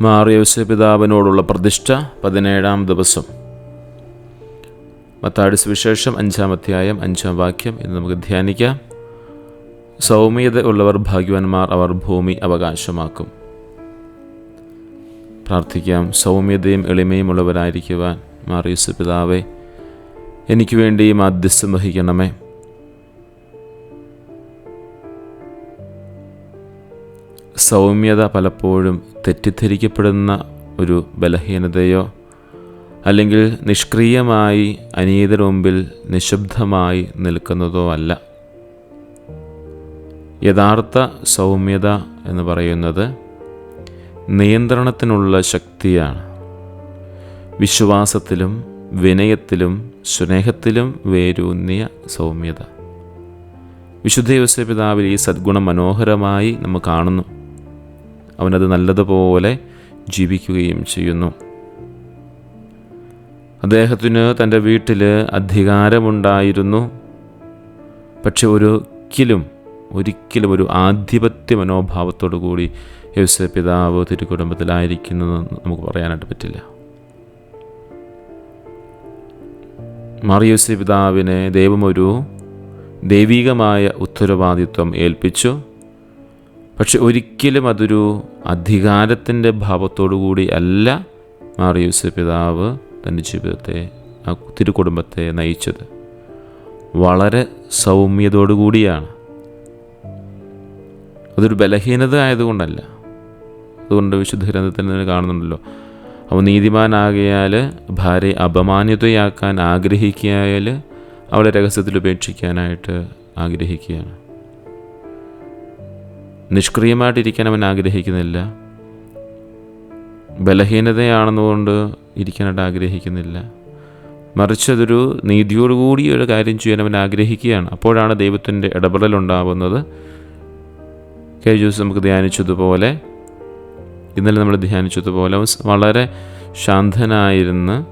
മാറിയോസ പിതാവിനോടുള്ള പ്രതിഷ്ഠ പതിനേഴാം ദിവസം. മത്താടി സുവിശേഷം അഞ്ചാം അധ്യായം അഞ്ചാം വാക്യം എന്ന് നമുക്ക് ധ്യാനിക്കാം. സൗമ്യത ഉള്ളവർ ഭാഗ്യവാന്മാർ അവർ ഭൂമി അവകാശമാക്കും. പ്രാർത്ഥിക്കാം സൗമ്യതയും എളിമയും ഉള്ളവരായിരിക്കുവാൻ മാറിയോസ് പിതാവെ എനിക്ക് വേണ്ടി മാധ്യസ്ഥം വഹിക്കണമേ. സൗമ്യത പലപ്പോഴും തെറ്റിദ്ധരിക്കപ്പെടുന്ന ഒരു ബലഹീനതയോ അല്ലെങ്കിൽ നിഷ്ക്രിയമായി അനീതര മുമ്പിൽ നിശബ്ദമായി നിൽക്കുന്നതോ അല്ല. യഥാർത്ഥ സൗമ്യത എന്ന് പറയുന്നത് നിയന്ത്രണത്തിനുള്ള ശക്തിയാണ്. വിശ്വാസത്തിലും വിനയത്തിലും സ്നേഹത്തിലും വേരൂന്നിയ സൗമ്യത. വിശുദ്ധ യോസേ പിതാവിൽ ഈ സദ്ഗുണം മനോഹരമായി നമ്മൾ കാണുന്നു. അവനത് നല്ലതുപോലെ ജീവിക്കുകയും ചെയ്യുന്നു. അദ്ദേഹത്തിന് തന്റെ വീട്ടിൽ അധികാരമുണ്ടായിരുന്നു. പക്ഷെ ഒരിക്കലും ഒരിക്കലും ഒരു ആധിപത്യ മനോഭാവത്തോടു കൂടി യോസേ പിതാവ് തിരുകുടുംബത്തിലായിരിക്കുന്നത് നമുക്ക് പറയാനായിട്ട് പറ്റില്ല. മറിയൂസി പിതാവിനെ ദൈവമൊരു ദൈവികമായ ഉത്തരവാദിത്വം ഏൽപ്പിച്ചു. പക്ഷെ ഒരിക്കലും അതൊരു അധികാരത്തിന്റെ ഭാവത്തോടുകൂടി അല്ല മാറിയൂസ് പിതാവ് തന്റെ ജീവിതത്തെ ആ തിരുക്കുടുംബത്തെ നയിച്ചത്. വളരെ സൗമ്യതയോടുകൂടിയാണ്. അതൊരു ബലഹീനത ആയതുകൊണ്ടല്ല അതുകൊണ്ട് വിശുദ്ധ ഗ്രന്ഥത്തിൽ നിന്ന് കാണുന്നുണ്ടല്ലോ. അവൻ നീതിമാനാകയാൽ ഭാര്യയെ അപമാന്യതയാക്കാൻ ആഗ്രഹിക്കുകയാൽ അവളെ രഹസ്യത്തിൽ ഉപേക്ഷിക്കാനായിട്ട് ആഗ്രഹിക്കുകയാണ്. നിഷ്ക്രിയമായിട്ടിരിക്കാൻ അവൻ ആഗ്രഹിക്കുന്നില്ല. ബലഹീനതയാണെന്നുകൊണ്ട് ഇരിക്കാനായിട്ട് ആഗ്രഹിക്കുന്നില്ല. മറിച്ച് അതൊരു നീതിയോടുകൂടി ഒരു കാര്യം ചെയ്യാൻ അവൻ ആഗ്രഹിക്കുകയാണ്. അപ്പോഴാണ് ദൈവത്തിന്റെ ഇടപെടലുണ്ടാവുന്നത്. കഴിഞ്ഞ ദിവസം നമുക്ക് ധ്യാനിച്ചതുപോലെ ഇന്നലെ നമ്മൾ ധ്യാനിച്ചതുപോലെ വളരെ ശാന്തനായിരുന്ന്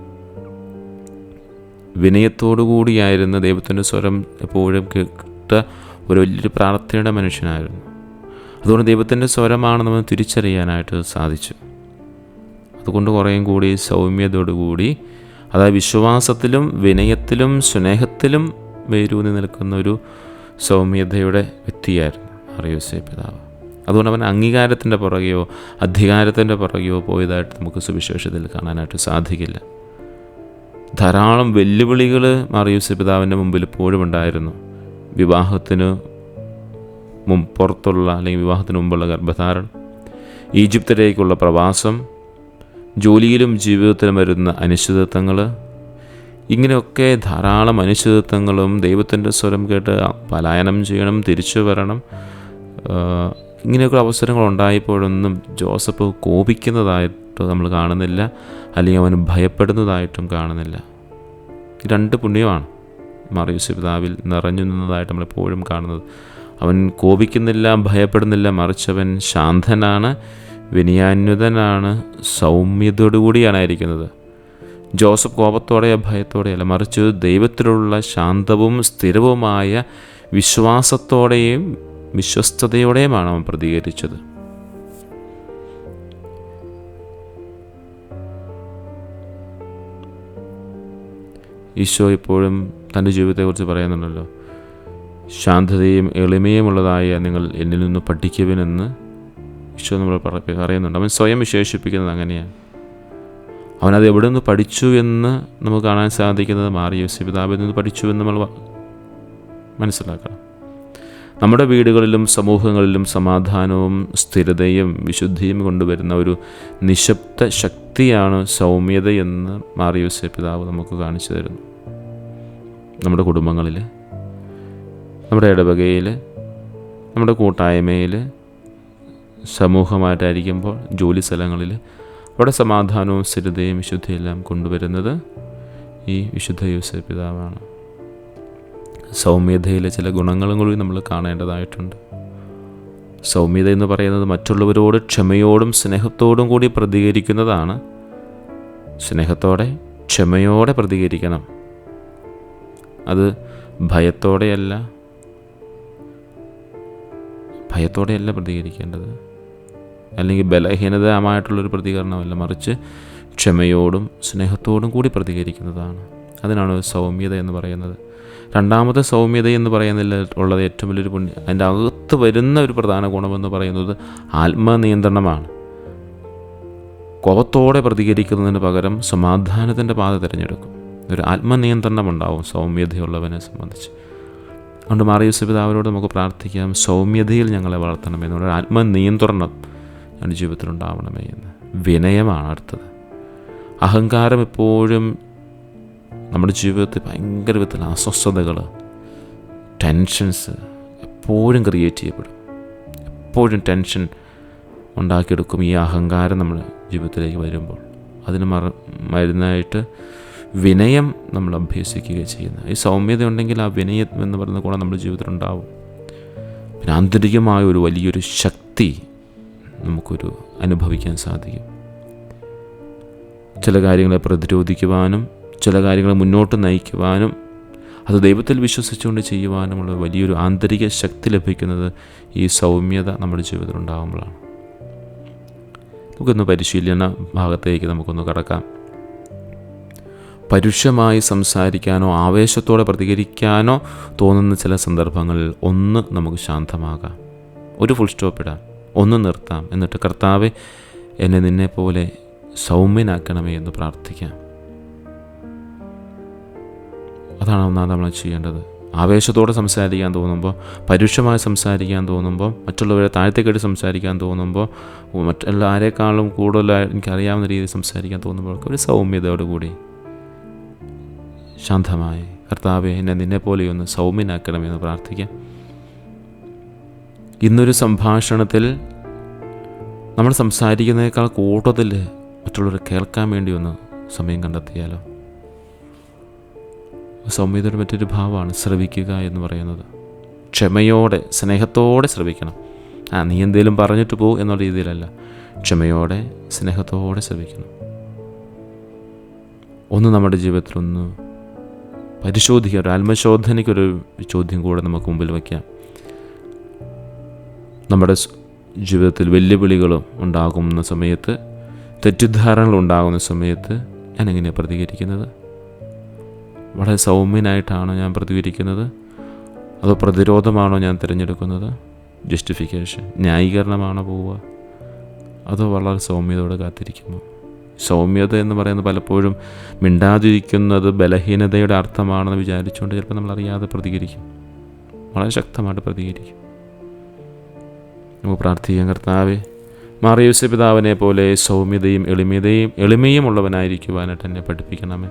വിനയത്തോടുകൂടിയായിരുന്ന ദൈവത്തിന്റെ സ്വരം എപ്പോഴും കേട്ട ഒരു വലിയൊരു പ്രാർത്ഥനയുടെ മനുഷ്യനായിരുന്നു. അതുകൊണ്ട് ദൈവത്തിന്റെ സ്വരമാണ് നമ്മൾ തിരിച്ചറിയാനായിട്ട് സാധിച്ചു. അതുകൊണ്ട് കുറേയും കൂടി സൗമ്യതയോടുകൂടി അതായത് വിശ്വാസത്തിലും വിനയത്തിലും സ്നേഹത്തിലും വേരൂന്നി നിൽക്കുന്ന ഒരു സൗമ്യതയുടെ വ്യക്തിയായിരുന്നു അറിയോസേ പിതാവ്. അതുകൊണ്ട് അവൻ അംഗീകാരത്തിന്റെ പുറകെയോ അധികാരത്തിന്റെ പുറകെയോ പോയതായിട്ട് നമുക്ക് സുവിശേഷത്തിൽ കാണാനായിട്ട് സാധിക്കില്ല. ധാരാളം വെല്ലുവിളികൾ മറിയൂസ് പിതാവിന്റെ മുമ്പിൽ ഇപ്പോഴും ഉണ്ടായിരുന്നു. വിവാഹത്തിന് മും പുറത്തുള്ള അല്ലെങ്കിൽ വിവാഹത്തിന് മുമ്പുള്ള ഗർഭധാരണം ഈജിപ്തിലേക്കുള്ള പ്രവാസം ജോലിയിലും ജീവിതത്തിലും വരുന്ന അനിശ്ചിതത്വങ്ങൾ ഇങ്ങനെയൊക്കെ ധാരാളം അനിശ്ചിതത്വങ്ങളും ദൈവത്തിന്റെ സ്വരം കേട്ട് പലായനം ചെയ്യണം തിരിച്ചു വരണം ഇങ്ങനെയൊക്കെ അവസരങ്ങൾ ഉണ്ടായപ്പോഴൊന്നും ജോസഫ് കോപിക്കുന്നതായിട്ട് നമ്മൾ കാണുന്നില്ല അല്ലെങ്കിൽ അവൻ ഭയപ്പെടുന്നതായിട്ടും കാണുന്നില്ല. രണ്ട് പുണ്യമാണ്. മറിയൂസ് പിതാവിൽ നിറഞ്ഞു നിന്നതായിട്ട് നമ്മളെപ്പോഴും കാണുന്നത്. അവൻ കോപിക്കുന്നില്ല ഭയപ്പെടുന്നില്ല മറിച്ചവൻ ശാന്തനാണ് വിനയാന്വിതനാണ് സൗമ്യതയോടുകൂടിയാണ് ഇരിക്കുന്നത് ജോസഫ് കോപത്തോടെയോ ഭയത്തോടെയല്ല മറിച്ച് ദൈവത്തിലുള്ള ശാന്തവും സ്ഥിരവുമായ വിശ്വാസത്തോടെയും വിശ്വസ്തയോടെയുമാണ് അവൻ പ്രതികരിച്ചത്. ഈശോ ഇപ്പോഴും തന്റെ ജീവിതത്തെക്കുറിച്ച് പറയുന്നുണ്ടല്ലോ. ശാന്തതയും എളിമയുമുള്ളതായ നിങ്ങൾ എന്നിൽ നിന്ന് പഠിക്കുവിനെന്ന് ഈശോ നമ്മൾ പറയുന്നുണ്ട്. അവൻ സ്വയം വിശേഷിപ്പിക്കുന്നത് അങ്ങനെയാണ്. അവനത് എവിടെ നിന്ന് പഠിച്ചു എന്ന് നമുക്ക് കാണാൻ സാധിക്കുന്നത് മാറി യോസി പിതാവിൽ നിന്ന് പഠിച്ചു എന്ന് നമ്മൾ മനസ്സിലാക്കണം. നമ്മുടെ വീടുകളിലും സമൂഹങ്ങളിലും സമാധാനവും സ്ഥിരതയും വിശുദ്ധിയും കൊണ്ടുവരുന്ന ഒരു നിശബ്ദ ശക്തിയാണ് സൗമ്യതയെന്ന് എന്ന് മാറിയോസെ പിതാവ് നമുക്ക് കാണിച്ചു തരുന്നു. നമ്മുടെ കുടുംബങ്ങളിൽ നമ്മുടെ ഇടവകയിൽ നമ്മുടെ കൂട്ടായ്മയിൽ സമൂഹമായിട്ടായിരിക്കുമ്പോൾ ജോലി സ്ഥലങ്ങളിൽ അവിടെ സമാധാനവും സ്ഥിരതയും വിശുദ്ധിയെല്ലാം കൊണ്ടുവരുന്നത് ഈ വിശുദ്ധ യൂസഫ് പിതാവാണ്. സൗമ്യതയിലെ ചില ഗുണങ്ങളും കൂടി നമ്മൾ കാണേണ്ടതായിട്ടുണ്ട്. സൗമ്യത എന്ന് പറയുന്നത് മറ്റുള്ളവരോട് ക്ഷമയോടും സ്നേഹത്തോടും കൂടി പ്രതികരിക്കുന്നതാണ്. സ്നേഹത്തോടെ ക്ഷമയോടെ പ്രതികരിക്കണം. അത് ഭയത്തോടെയല്ല ഭയത്തോടെയല്ല പ്രതികരിക്കേണ്ടത്? അല്ലെങ്കിൽ ബലഹീനതമായിട്ടുള്ളൊരു പ്രതികരണമല്ല മറിച്ച് ക്ഷമയോടും സ്നേഹത്തോടും കൂടി പ്രതികരിക്കുന്നതാണ്. അതിനാണ് സൗമ്യത എന്ന് പറയുന്നത്. രണ്ടാമത്തെ സൗമ്യത എന്ന് പറയുന്നതിൽ ഉള്ളത് ഏറ്റവും വലിയൊരു പുണ്യം അതിന്റെ അകത്ത് വരുന്ന ഒരു പ്രധാന ഗുണമെന്ന് പറയുന്നത് ആത്മനിയന്ത്രണമാണ്. കോപത്തോടെ പ്രതികരിക്കുന്നതിന് പകരം സമാധാനത്തിന്റെ പാത തിരഞ്ഞെടുക്കും. ഒരു ആത്മനിയന്ത്രണം ഉണ്ടാവും സൗമ്യതയുള്ളവനെ സംബന്ധിച്ച്. അതുകൊണ്ട് മാറിയൂസ് പിതാവിനോട് നമുക്ക് പ്രാർത്ഥിക്കാം. സൗമ്യതയിൽ ഞങ്ങളെ വളർത്തണമേ എന്നുള്ള ആത്മനിയന്ത്രണം ഞങ്ങളുടെ ജീവിതത്തിൽ ഉണ്ടാവണമേ എന്ന്. വിനയമാണ് അടുത്തത്. അഹങ്കാരം എപ്പോഴും നമ്മുടെ ജീവിതത്തിൽ ഭയങ്കര വിധത്തിൽ അസ്വസ്ഥതകൾ ടെൻഷൻസ് എപ്പോഴും ക്രിയേറ്റ് ചെയ്യപ്പെടും. എപ്പോഴും ടെൻഷൻ ഉണ്ടാക്കിയെടുക്കും ഈ അഹങ്കാരം നമ്മുടെ ജീവിതത്തിലേക്ക് വരുമ്പോൾ. അതിന് മറ മരുന്നായിട്ട് വിനയം നമ്മൾ അഭ്യസിക്കുക ചെയ്യുന്നത് ഈ സൗമ്യത ഉണ്ടെങ്കിൽ ആ വിനയം എന്ന് പറയുന്ന കൂടെ നമ്മുടെ ജീവിതത്തിൽ ഉണ്ടാവും. പിന്നെ ആന്തരികമായ ഒരു വലിയൊരു ശക്തി നമുക്കൊരു അനുഭവിക്കാൻ സാധിക്കും. ചില കാര്യങ്ങളെ പ്രതിരോധിക്കുവാനും ചില കാര്യങ്ങളെ മുന്നോട്ട് നയിക്കുവാനും അത് ദൈവത്തിൽ വിശ്വസിച്ചുകൊണ്ട് ചെയ്യുവാനുമുള്ള വലിയൊരു ആന്തരിക ശക്തി ലഭിക്കുന്നത് ഈ സൗമ്യത നമ്മുടെ ജീവിതത്തിൽ ഉണ്ടാകുമ്പോഴാണ് നമുക്കൊന്ന് പരിശീലന ഭാഗത്തേക്ക് നമുക്കൊന്ന് കടക്കാം. പരുഷമായി സംസാരിക്കാനോ ആവേശത്തോടെ പ്രതികരിക്കാനോ തോന്നുന്ന ചില സന്ദർഭങ്ങളിൽ ഒന്ന് നമുക്ക് ശാന്തമാകാം. ഒരു ഫുൾ സ്റ്റോപ്പ് ഇടാം. ഒന്ന് നിർത്താം. എന്നിട്ട് കർത്താവെ എന്നെ നിന്നെപ്പോലെ സൗമ്യനാക്കണമേ എന്ന് പ്രാർത്ഥിക്കാം. അതാണ് ഒന്നാമത് നമ്മൾ ചെയ്യേണ്ടത്. ആവേശത്തോടെ സംസാരിക്കാൻ തോന്നുമ്പോൾ പരുഷമായി സംസാരിക്കാൻ തോന്നുമ്പോൾ മറ്റുള്ളവരെ താഴത്തേക്കെട്ട് സംസാരിക്കാൻ തോന്നുമ്പോൾ മറ്റുള്ള ആരെക്കാളും കൂടുതൽ എനിക്കറിയാവുന്ന രീതിയിൽ സംസാരിക്കാൻ തോന്നുമ്പോൾ ഒരു സൗമ്യതയോടുകൂടി ശാന്തമായി. കർത്താവെ എന്നെ പോലെയൊന്ന് സൗമ്യനാക്കണമെന്ന് പ്രാർത്ഥിക്കാം. ഇന്നൊരു സംഭാഷണത്തിൽ നമ്മൾ സംസാരിക്കുന്നതിനേക്കാൾ കൂട്ടത്തിൽ മറ്റുള്ളവർ കേൾക്കാൻ വേണ്ടി ഒന്ന് സമയം കണ്ടെത്തിയാലോ? സൗമ്യതയുടെ മറ്റൊരു ഭാവമാണ് ശ്രവിക്കുക എന്ന് പറയുന്നത്. ക്ഷമയോടെ സ്നേഹത്തോടെ ശ്രവിക്കണം. ആ നീ എന്തേലും പറഞ്ഞിട്ട് പോകും എന്നുള്ള രീതിയിലല്ല. ക്ഷമയോടെ സ്നേഹത്തോടെ ശ്രവിക്കണം. ഒന്ന് നമ്മുടെ ജീവിതത്തിലൊന്ന് പരിശോധിക്കുക ഒരു ആത്മശോധനയ്ക്കൊരു ചോദ്യം കൂടെ നമുക്ക് മുമ്പിൽ വയ്ക്കാം. നമ്മുടെ ജീവിതത്തിൽ വെല്ലുവിളികളും ഉണ്ടാകുന്ന സമയത്ത് തെറ്റിദ്ധാരണകൾ ഉണ്ടാകുന്ന സമയത്ത് ഞാൻ എങ്ങനെയാണ് പ്രതികരിക്കുന്നത്? വളരെ സൗമ്യനായിട്ടാണോ ഞാൻ പ്രതികരിക്കുന്നത്? അതോ പ്രതിരോധമാണോ ഞാൻ തിരഞ്ഞെടുക്കുന്നത്? ജസ്റ്റിഫിക്കേഷൻ ന്യായീകരണമാണോ പോവുക? അതോ വളരെ സൗമ്യതയോടെ കാത്തിരിക്കുമോ സൗമ്യത എന്ന് പറയുന്നത് പലപ്പോഴും മിണ്ടാതിരിക്കുന്നത് ബലഹീനതയുടെ അർത്ഥമാണെന്ന് വിചാരിച്ചുകൊണ്ട് ചിലപ്പോൾ നമ്മൾ അറിയാതെ പ്രതികരിക്കും. വളരെ ശക്തമായിട്ട് പ്രതികരിക്കും. നമുക്ക് പ്രാർത്ഥിക്കാം കർത്താവെ മാറിയൂസ പിതാവിനെ പോലെ സൗമ്യതയും എളിമതയും എളിമയും ഉള്ളവനായിരിക്കുവാനായിട്ട് എന്നെ പഠിപ്പിക്കണമേ.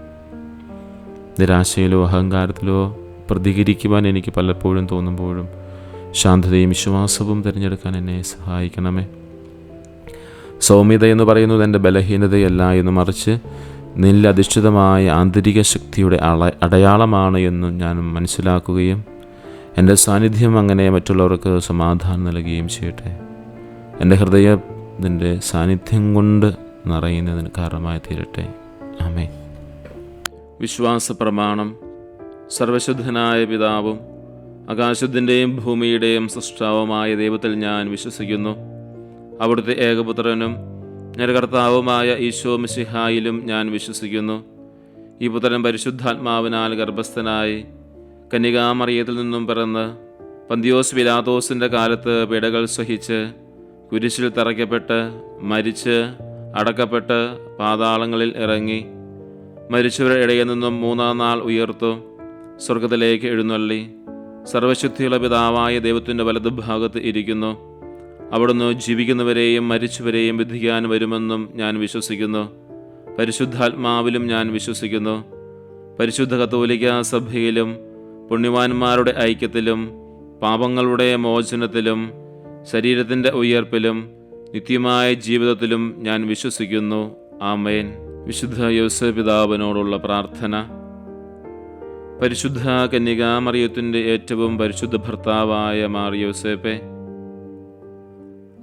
നിരാശയിലോ അഹങ്കാരത്തിലോ പ്രതികരിക്കുവാൻ എനിക്ക് പലപ്പോഴും തോന്നുമ്പോഴും ശാന്തതയും വിശ്വാസവും തിരഞ്ഞെടുക്കാൻ എന്നെ സഹായിക്കണമേ. സൗമ്യത എന്ന് പറയുന്നത് എന്റെ ബലഹീനതയല്ല എന്ന് മറിച്ച് നിലധിഷ്ഠിതമായ ആന്തരിക ശക്തിയുടെ അള അടയാളമാണ് എന്ന് ഞാൻ മനസ്സിലാക്കുകയും എന്റെ സാന്നിധ്യം അങ്ങനെ മറ്റുള്ളവർക്ക് സമാധാനം നൽകുകയും ചെയ്യട്ടെ. എന്റെ ഹൃദയം നിന്റെ സാന്നിധ്യം കൊണ്ട് നിറയുന്നതിന് കാരണമായി തീരട്ടെ. ആമേ വിശ്വാസ പ്രമാണം സർവശുദ്ധനായ പിതാവും ആകാശത്തിന്റെയും ഭൂമിയുടെയും സൃഷ്ടാവുമായ ദൈവത്തിൽ ഞാൻ വിശ്വസിക്കുന്നു. അവിടുത്തെ ഏകപുത്രനും ഞാൻ കർത്താവുമായ ഈശോ മിശിഹായിലും ഞാൻ വിശ്വസിക്കുന്നു. ഈ പുത്രൻ പരിശുദ്ധാത്മാവിനാൽ ഗർഭസ്ഥനായി കന്യകാമറിയത്തിൽ നിന്നും പിറന്ന് പന്തിയോസ് വിലാതോസിന്റെ കാലത്ത് പിടകൾ സഹിച്ച് കുരിശിൽ തറയ്ക്കപ്പെട്ട് മരിച്ച് അടക്കപ്പെട്ട് പാതാളങ്ങളിൽ ഇറങ്ങി മരിച്ചവരുടെ ഇടയിൽ നിന്നും മൂന്നാം നാൾ ഉയർത്തു സ്വർഗത്തിലേക്ക് എഴുന്നള്ളി. സർവശുദ്ധിയുള്ള പിതാവായ ദൈവത്തിന്റെ വലതുഭാഗത്ത് ഇരിക്കുന്നു. അവിടുന്ന് ജീവിക്കുന്നവരെയും മരിച്ചവരെയും വിധിക്കാൻ വരുമെന്നും ഞാൻ വിശ്വസിക്കുന്നു. പരിശുദ്ധാത്മാവിലും ഞാൻ വിശ്വസിക്കുന്നു. പരിശുദ്ധ കത്തോലിക്ക സഭയിലും പുണ്യവാന്മാരുടെ ഐക്യത്തിലും പാപങ്ങളുടെ മോചനത്തിലും ശരീരത്തിന്റെ ഉയർപ്പിലും നിത്യമായ ജീവിതത്തിലും ഞാൻ വിശ്വസിക്കുന്നു. ആമേൻ. വിശുദ്ധ യോസ പിതാവിനോടുള്ള പ്രാർത്ഥന. പരിശുദ്ധ കന്യകാമറിയത്തിന്റെ ഏറ്റവും പരിശുദ്ധ ഭർത്താവായ മാറിയോസേപ്പെ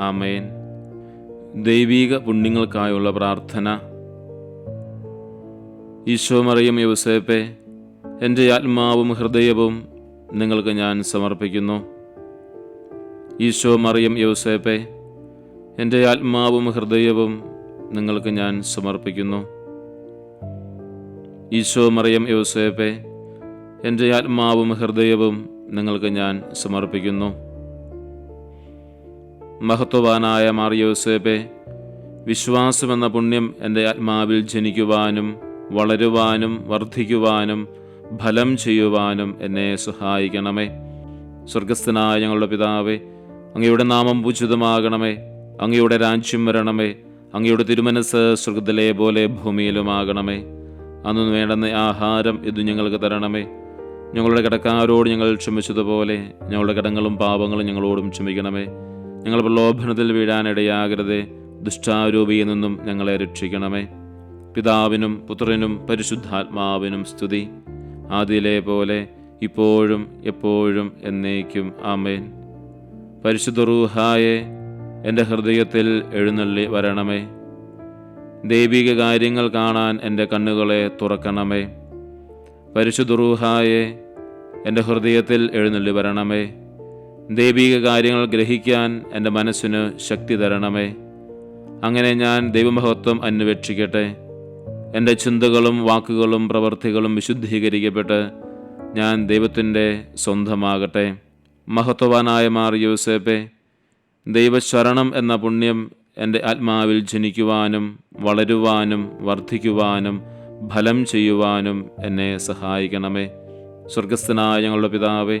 ആമേൻ. ദൈവീക പുണ്യങ്ങൾക്കായുള്ള പ്രാർത്ഥന. ഈശോ മറിയം യൗസേപ്പെ എന്റെ ആത്മാവും ഹൃദയവും നിങ്ങൾക്ക് ഞാൻ സമർപ്പിക്കുന്നു. ഈശോ മറിയം യൗസേപ്പെ എന്റെ ആത്മാവും ഹൃദയവും നിങ്ങൾക്ക് ഞാൻ സമർപ്പിക്കുന്നു. ഈശോ മറിയം യൗസേപ്പെ എന്റെ ആത്മാവും ഹൃദയവും നിങ്ങൾക്ക് ഞാൻ സമർപ്പിക്കുന്നു. മഹത്വവാനായ മാറിയോസേബെ വിശ്വാസമെന്ന പുണ്യം എന്റെ ആത്മാവിൽ ജനിക്കുവാനും വളരുവാനും വർദ്ധിക്കുവാനും ഫലം ചെയ്യുവാനും എന്നെ സഹായിക്കണമേ. സ്വർഗസ്ഥനായ ഞങ്ങളുടെ പിതാവേ അങ്ങയുടെ നാമം പൂജിതമാകണമേ. അങ്ങയുടെ രാജ്യം വരണമേ. അങ്ങയുടെ തിരുമനസ് സ്വർഗത്തിലെ പോലെ ഭൂമിയിലുമാകണമേ. അന്ന് വേണ്ടുന്ന ആഹാരം ഇത് ഞങ്ങൾക്ക് തരണമേ. ഞങ്ങളുടെ കടക്കാരോട് ഞങ്ങൾ ക്ഷമിച്ചതുപോലെ ഞങ്ങളുടെ കടങ്ങളും പാപങ്ങളും ഞങ്ങളോടും ക്ഷമിക്കണമേ. ഞങ്ങൾ പ്രലോഭനത്തിൽ വീഴാനിടയാകരുതേ ദുഷ്ടാരൂപിയിൽ നിന്നും ഞങ്ങളെ രക്ഷിക്കണമേ. പിതാവിനും പുത്രനും പരിശുദ്ധാത്മാവിനും സ്തുതി. ആദിയിലെ പോലെ ഇപ്പോഴും എപ്പോഴും എന്നേക്കും ആമേൻ. പരിശുദ്ധ റൂഹായെ എന്റെ ഹൃദയത്തിൽ എഴുന്നള്ളി വരണമേ. ദൈവിക കാര്യങ്ങൾ കാണാൻ എന്റെ കണ്ണുകളെ തുറക്കണമേ. പരിശുദ്ധ റൂഹായെ എന്റെ ഹൃദയത്തിൽ എഴുന്നള്ളി വരണമേ. ദൈവിക കാര്യങ്ങൾ ഗ്രഹിക്കാൻ എന്റെ മനസ്സിന് ശക്തി തരണമേ. അങ്ങനെ ഞാൻ ദൈവമഹത്വം അന്വേഷിക്കട്ടെ. എന്റെ ചിന്തകളും വാക്കുകളും പ്രവൃത്തികളും വിശുദ്ധീകരിക്കപ്പെട്ട് ഞാൻ ദൈവത്തിന്റെ സ്വന്തമാകട്ടെ. മഹത്വവാനായ മാർ ദൈവശരണം എന്ന പുണ്യം എന്റെ ആത്മാവിൽ ജനിക്കുവാനും വളരുവാനും വർദ്ധിക്കുവാനും ഫലം ചെയ്യുവാനും എന്നെ സഹായിക്കണമേ. സ്വർഗസ്ഥനായ ഞങ്ങളുടെ പിതാവേ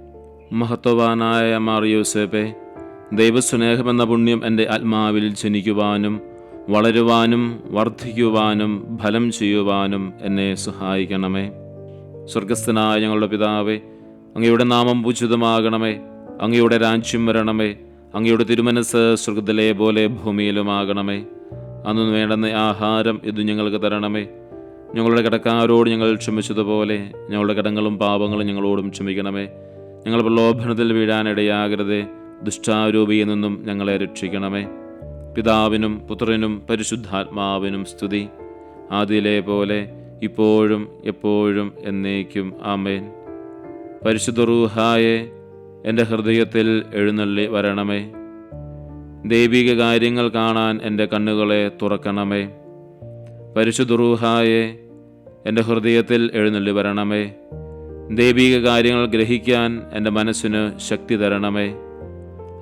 മഹത്വവാനായ മാർ യൂസേപ്പെ ദൈവസ്നേഹമെന്ന പുണ്യം എന്റെ ആത്മാവിൽ ജനിക്കുവാനും വളരുവാനും വർദ്ധിക്കുവാനും ഫലം ചെയ്യുവാനും എന്നെ സഹായിക്കണമേ. സ്വർഗസ്ഥനായ ഞങ്ങളുടെ പിതാവേ അങ്ങയുടെ നാമം പൂജിതമാകണമേ അങ്ങയുടെ രാജ്യം വരണമേ അങ്ങയുടെ തിരുമനസ് സ്വർഗത്തിലെ പോലെ ഭൂമിയിലുമാകണമേ. അന്ന് വേണ്ടുന്ന ആഹാരം ഇത് ഞങ്ങൾക്ക് തരണമേ. ഞങ്ങളുടെ കടക്കാരോട് ഞങ്ങൾ ക്ഷമിച്ചതുപോലെ ഞങ്ങളുടെ കടങ്ങളും പാപങ്ങളും ഞങ്ങളോടും ക്ഷമിക്കണമേ. ഞങ്ങൾ പ്രലോഭനത്തിൽ വീഴാനിടയാകരുതേ ദുഷ്ടാരൂപിയിൽ നിന്നും ഞങ്ങളെ രക്ഷിക്കണമേ. പിതാവിനും പുത്രനും പരിശുദ്ധാത്മാവിനും സ്തുതി. ആദിയിലെ പോലെ ഇപ്പോഴും എപ്പോഴും എന്നേക്കും ആമേൻ. പരിശുദ്ധ റൂഹായെ എന്റെ ഹൃദയത്തിൽ എഴുന്നള്ളി വരണമേ. ദൈവിക കാര്യങ്ങൾ കാണാൻ എന്റെ കണ്ണുകളെ തുറക്കണമേ. പരിശുദ്ധ റൂഹായെ എന്റെ ഹൃദയത്തിൽ എഴുന്നള്ളി വരണമേ. ദൈവിക കാര്യങ്ങൾ ഗ്രഹിക്കാൻ എന്റെ മനസ്സിന് ശക്തി തരണമേ.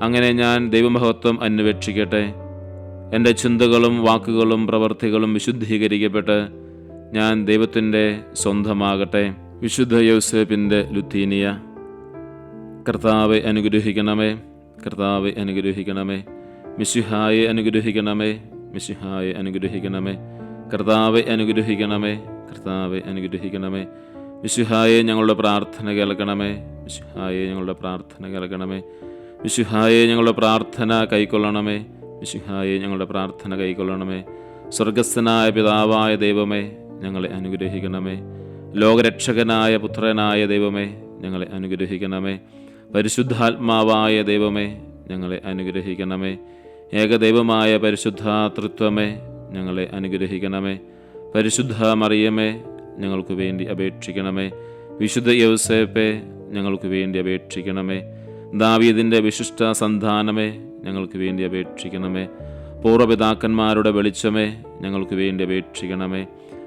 അങ്ങനെ ഞാൻ ദൈവമഹത്വം അന്വേഷിക്കട്ടെ. എന്റെ ചിന്തകളും വാക്കുകളും പ്രവർത്തികളും വിശുദ്ധീകരിക്കപ്പെട്ട് ഞാൻ ദൈവത്തിന്റെ സ്വന്തമാകട്ടെ. വിശുദ്ധ യൗസേപ്പിന്റെ ലുത്തീനിയ. കർത്താവെ അനുഗ്രഹിക്കണമേ. കർത്താവെ അനുഗ്രഹിക്കണമേ. മിശിഹായെ അനുഗ്രഹിക്കണമേ. മിശിഹായെ അനുഗ്രഹിക്കണമേ. കർത്താവെ അനുഗ്രഹിക്കണമേ. കർത്താവെ അനുഗ്രഹിക്കണമേ. മിശിഹായെ ഞങ്ങളുടെ പ്രാർത്ഥന കേൾക്കണമേ. വിശുഹായെ ഞങ്ങളുടെ പ്രാർത്ഥന കേൾക്കണമേ. വിശുഹായെ ഞങ്ങളുടെ പ്രാർത്ഥന കൈക്കൊള്ളണമേ. വിശുഹായെ ഞങ്ങളുടെ പ്രാർത്ഥന കൈക്കൊള്ളണമേ. സ്വർഗസ്ഥനായ പിതാവായ ദൈവമേ ഞങ്ങളെ അനുഗ്രഹിക്കണമേ. ലോകരക്ഷകനായ പുത്രനായ ദൈവമേ ഞങ്ങളെ അനുഗ്രഹിക്കണമേ. പരിശുദ്ധാത്മാവായ ദൈവമേ ഞങ്ങളെ അനുഗ്രഹിക്കണമേ. ഏകദൈവമായ പരിശുദ്ധാതൃത്വമേ ഞങ്ങളെ അനുഗ്രഹിക്കണമേ. പരിശുദ്ധ മറിയമേ ഞങ്ങൾക്ക് വേണ്ടി അപേക്ഷിക്കണമേ. വിശുദ്ധ യൗസേപ്പെ ഞങ്ങൾക്ക് വേണ്ടി അപേക്ഷിക്കണമേ. ദാവീദിന്റെ വിശിഷ്ട സന്താനമേ ഞങ്ങൾക്ക് വേണ്ടി അപേക്ഷിക്കണമേ. പൂർവപിതാക്കന്മാരുടെ വെളിച്ചമേ ഞങ്ങൾക്ക് വേണ്ടി അപേക്ഷിക്കണമേ.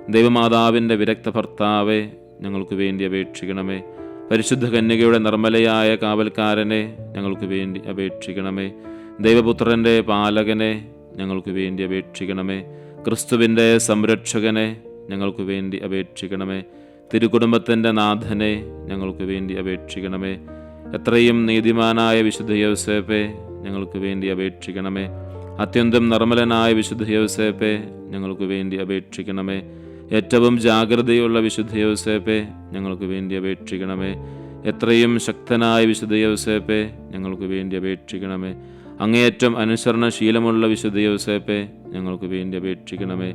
ദൈവമാതാവിന്റെ വിരക്ത ഭർത്താവേ ഞങ്ങൾക്ക് വേണ്ടി അപേക്ഷിക്കണമേ. പരിശുദ്ധ കന്യകയുടെ നിർമ്മലയായ കാവൽക്കാരനെ ഞങ്ങൾക്ക് വേണ്ടി അപേക്ഷിക്കണമേ. ദൈവപുത്രന്റെ പാലകനെ ഞങ്ങൾക്ക് വേണ്ടി അപേക്ഷിക്കണമേ. ക്രിസ്തുവിന്റെ സംരക്ഷകനെ ഞങ്ങൾക്ക് വേണ്ടി അപേക്ഷിക്കണമേ. തിരുകുടുംബത്തിന്റെ നാഥനെ ഞങ്ങൾക്ക് വേണ്ടി അപേക്ഷിക്കണമേ. എത്രയും നീതിമാനായ വിശുദ്ധ യോസേപ്പെ ഞങ്ങൾക്ക് വേണ്ടി അപേക്ഷിക്കണമേ. അത്യന്തം നിർമ്മലനായ വിശുദ്ധ യോസേപ്പെ ഞങ്ങൾക്ക് വേണ്ടി അപേക്ഷിക്കണമേ. ഏറ്റവും ജാഗ്രതയുള്ള വിശുദ്ധ യോസേപ്പെ ഞങ്ങൾക്ക് വേണ്ടി അപേക്ഷിക്കണമേ. എത്രയും ശക്തനായ വിശുദ്ധ യോസേപ്പെ ഞങ്ങൾക്ക് വേണ്ടി അപേക്ഷിക്കണമേ. അങ്ങേയറ്റം അനുസരണശീലമുള്ള വിശുദ്ധ യോസേപ്പെ ഞങ്ങൾക്ക് വേണ്ടി അപേക്ഷിക്കണമേ.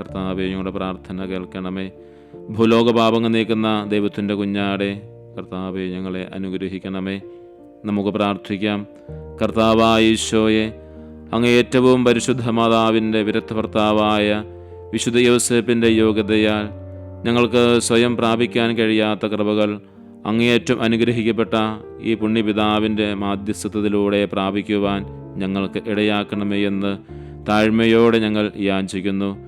കർത്താവെ ഞങ്ങളുടെ പ്രാർത്ഥന കേൾക്കണമേ. ഭൂലോക പാപങ്ങൾ നീക്കുന്ന ദൈവത്തിന്റെ കുഞ്ഞാടെ കർത്താവെ ഞങ്ങളെ അനുഗ്രഹിക്കണമേ. നമുക്ക് പ്രാർത്ഥിക്കാം. കർത്താവായ ഈശോയെ അങ്ങ് ഏറ്റവും പരിശുദ്ധ മാതാവിന്റെ വിരക്ത ഭർത്താവായ വിശുദ്ധ യോസേപ്പിന്റെ യോഗ്യതയാൽ ഞങ്ങൾക്ക് സ്വയം പ്രാപിക്കാൻ കഴിയാത്ത കൃപകൾ അങ്ങേയറ്റം അനുഗ്രഹിക്കപ്പെട്ട ഈ പുണ്യപിതാവിന്റെ മാധ്യസ്ഥത്തിലൂടെ പ്രാപിക്കുവാൻ ഞങ്ങൾക്ക് ഇടയാക്കണമേ എന്ന് താഴ്മയോടെ ഞങ്ങൾ യാചിക്കുന്നു.